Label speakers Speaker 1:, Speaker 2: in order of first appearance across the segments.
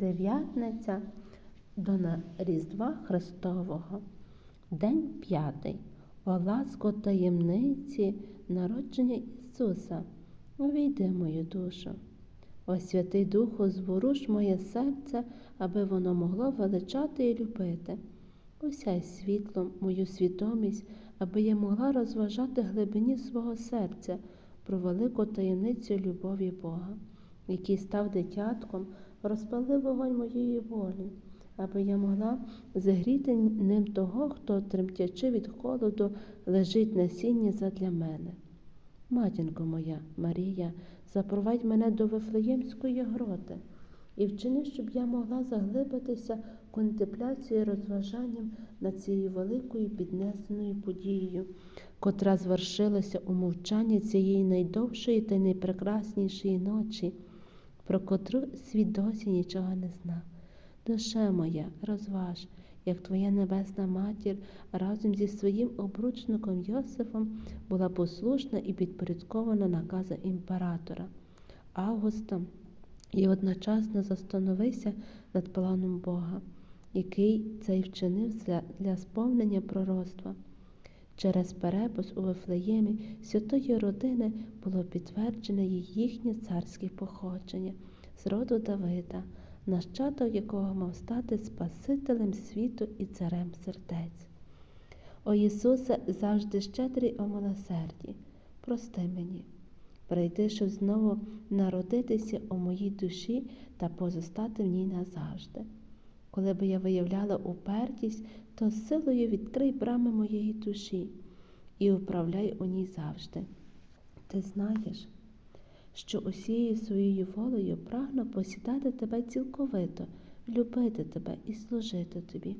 Speaker 1: Дев'ятниця до Різдва Христового. День п'ятий. О ласко таємниці народження Ісуса. Увійди мою душу. О Святий Духу, зворуш моє серце, аби воно могло величати і любити. Осяй світлом мою свідомість, аби я могла розважати глибині свого серця про велику таємницю любові Бога, який став дитятком, розпалив вогонь моєї волі, аби я могла зігріти ним того, хто, тремтячи від холоду, лежить на задля мене. Матінко моя, Марія, запровадь мене до Вифлеємської гроти і вчини, щоб я могла заглибитися і розважанням над цією великою піднесеною подією, котра звершилася у мовчанні цієї найдовшої та найпрекраснішої ночі, про котру світ досі нічого не знав. Душе моя, розваж, як твоя небесна матір разом зі своїм обручником Йосифом була послушна і підпорядкована наказу імператора Августа і одночасно застановився над планом Бога, який цей вчинив для, для сповнення пророцтва. Через перепис у Вифлеємі святої родини було підтверджене їхнє царське походження з роду Давида, нащадок якого мав стати Спасителем світу і царем сердець. О Ісусе, завжди щедрий о милосерді, прости мені, прийди, щоб знову народитися у моїй душі та позостати в ній назавжди. Коли би я виявляла упертість, то силою відкрий брами моєї душі і управляй у ній завжди. Ти знаєш, що усією своєю волею прагну посідати тебе цілковито, любити тебе і служити тобі,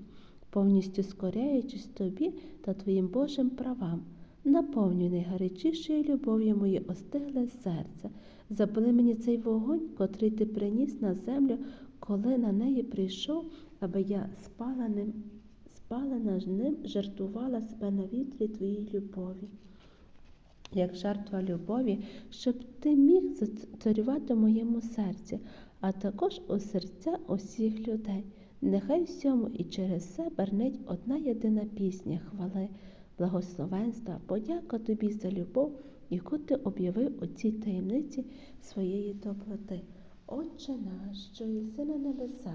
Speaker 1: повністю скоряючись тобі та твоїм Божим правам. Наповнюй найгарячішою любов'ю моє остигле серце, запали мені цей вогонь, котрий ти приніс на землю, коли на неї прийшов, аби я спаленим, спалена ж ним жартувала себе на вітрі твоїй любові. Як жертва любові, щоб ти міг зацарювати в моєму серці, а також у серця усіх людей. Нехай всьому і через все бернить одна єдина пісня хвали, благословенства, подяка тобі за любов, яку ти об'явив у цій таємниці своєї доброти. Отче наш, що єси на небеса,